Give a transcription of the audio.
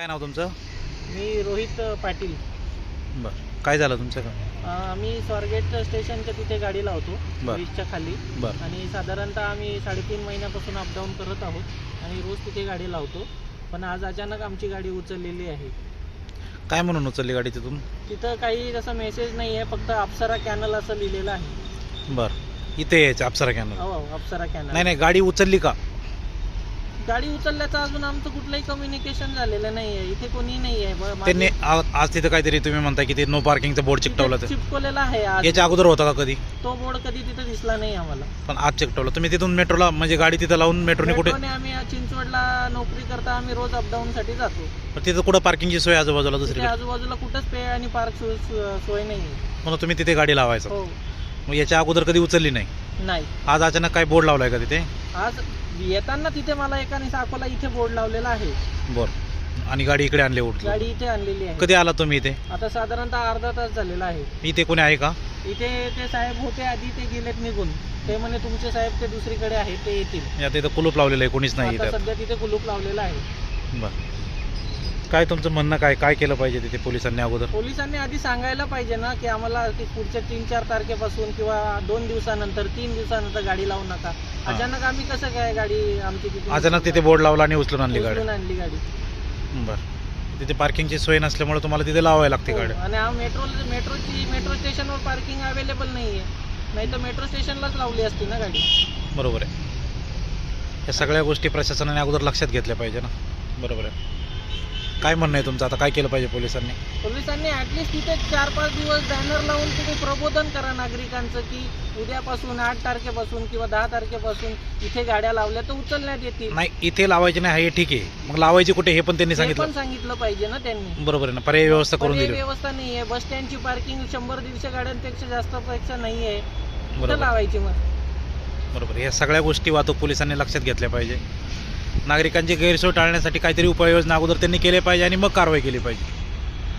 काय नाव तुमचं? मी रोहित पाटील. बरं. काय झालं तुमचं? का अं, आम्ही स्वारगेट स्टेशनच्या तिथे गाडी लावतो बरं. ब्रिजच्या खाली. बरं. आणि साधारणतः आम्ही साडेतीन महिन्यापासून अपडाऊन करत आहोत आणि रोज तिथे गाडी लावतो. पण आज अचानक आमची गाडी उचललेली आहे. काय म्हणून उचलली गाडी तिथून? तिथं काही जसं मेसेज नाही आहे फक्त अप्सरा कॅनल असं लिहिलेलं आहे. बरं. इथे यायचं अप्सरा कॅनल हो हो, अप्सरा कॅनल नाही नाही गाडी उचलली का? गाडी उचलल्याचं अजून आमचं कुठलंही कम्युनिकेशन झालेलं नाही आहे इथे कोणी नाही आहे माझे- त्यांनी आ- आज तिथं काहीतरी तुम्ही म्हणताय की ते नो पार्किंगचं बोर्ड चिकटवलं तिथे ते चिपकवलेला आहे आज. याच्या अगोदर होता का कधी? तो बोर्ड कधी तिथे दिसला नाही आम्हाला. पण आज चिकटवलं. तुम्ही तिथून मेट्रोला म्हणजे गाडी तिथं लावून मेट्रोने कुठे मेट्रोने आम्ही चिंचवडला नोकरी करता आम्ही रोज अपडाऊन साठी जातो. पण तिथं कुठं पार्किंगची सोय आजूबाजूला तिथे दुसरीकडे? आजूबाजूला कुठंच पे आणि पार्क सोय सोय नाही म्हणून तुम्ही तिथे गाडी लावायचं. हो. मग याच्या अगोदर कधी उचलली नाही? नाही. आज अचानक काय बोर्ड लावलाय का तिथे? आज येताना तिथे मला एकाने साकोला इथे बोर्ड लावलेला आहे. बरं. आणि गाडी इकडे आणली उठली गाडी इथे आणलेली आहे. कधी आला तुम्ही इथे? आता साधारणतः अर्धा तास झालेला आहे. इथे कोणी आहे का? इथे ते साहेब होते आधी ते गेलेत निघून. ते म्हणे तुमचे साहेब ते दुसरीकडे आहेत ते येतील. आता इथं कुलूप लावलेलं आहे कोणीच नाही आता इथं. सध्या तिथे कुलूप लावलेला आहे. बरं. काय तुमचं म्हणणं काय? काय केलं पाहिजे तिथे पोलिसांनी अगोदर? पोलिसांनी आधी सांगायला पाहिजे ना की आम्हाला की पुढच्या तीन चार तारखेपासून किंवा दोन दिवसानंतर तीन दिवसानंतर गाडी लावू नका. अचानक आम्ही कसं काय गाडी आमची तिथे अचानक तिथे बोर्ड लावला आणि उचलून आणली गाडी. उचलून आणली गाडी. बरं. तिथे पार्किंगची सोय नसल्यामुळे तुम्हाला तिथे लावावी लागते हो, गाडी. आणि हा मेट्रो मेट्रोची मेट्रो स्टेशनवर पार्किंग अवेलेबल नाही आहे नाही तर मेट्रो स्टेशनलाच लावली असती ना गाडी. बरोबर आहे. या सगळ्या गोष्टी प्रशासनाने अगोदर लक्षात घेतल्या पाहिजे ना. बरोबर आहे. काय म्हणणं आहे तुमचं? आता काय केलं पाहिजे पोलिसांनी? पोलिसांनी ऍटलिस्ट तिथे चार पाच दिवस बॅनर लावून तुम्ही प्रबोधन करा नागरिकांचं की उद्यापासून आठ तारखेपासून किंवा दहा तारखेपासून इथे गाड्या लावल्या तर उचलण्यात येतील. नाही इथे लावायचे नाही हे ठीक आहे. मग लावायची कुठे हे पण त्यांनी हे पण सांगितलं सांगितलं पाहिजे ना त्यांनी. बरोबर आहे ना पर्याय व्यवस्था करून दिली. व्यवस्था नाही आहे. बस स्टँडची पार्किंग शंभर दीडशे गाड्यांपेक्षा जास्त पेक्षा नाही आहे. कुठं बरोबर. लावायची मग. बरोबर. या सगळ्या गोष्टी वाहतूक पोलिसांनी लक्षात घेतल्या पाहिजे. नागरिकांची गैरसोय टाळण्यासाठी काहीतरी उपाययोजना अगोदर त्यांनी केले पाहिजे आणि मग कारवाई केली पाहिजे.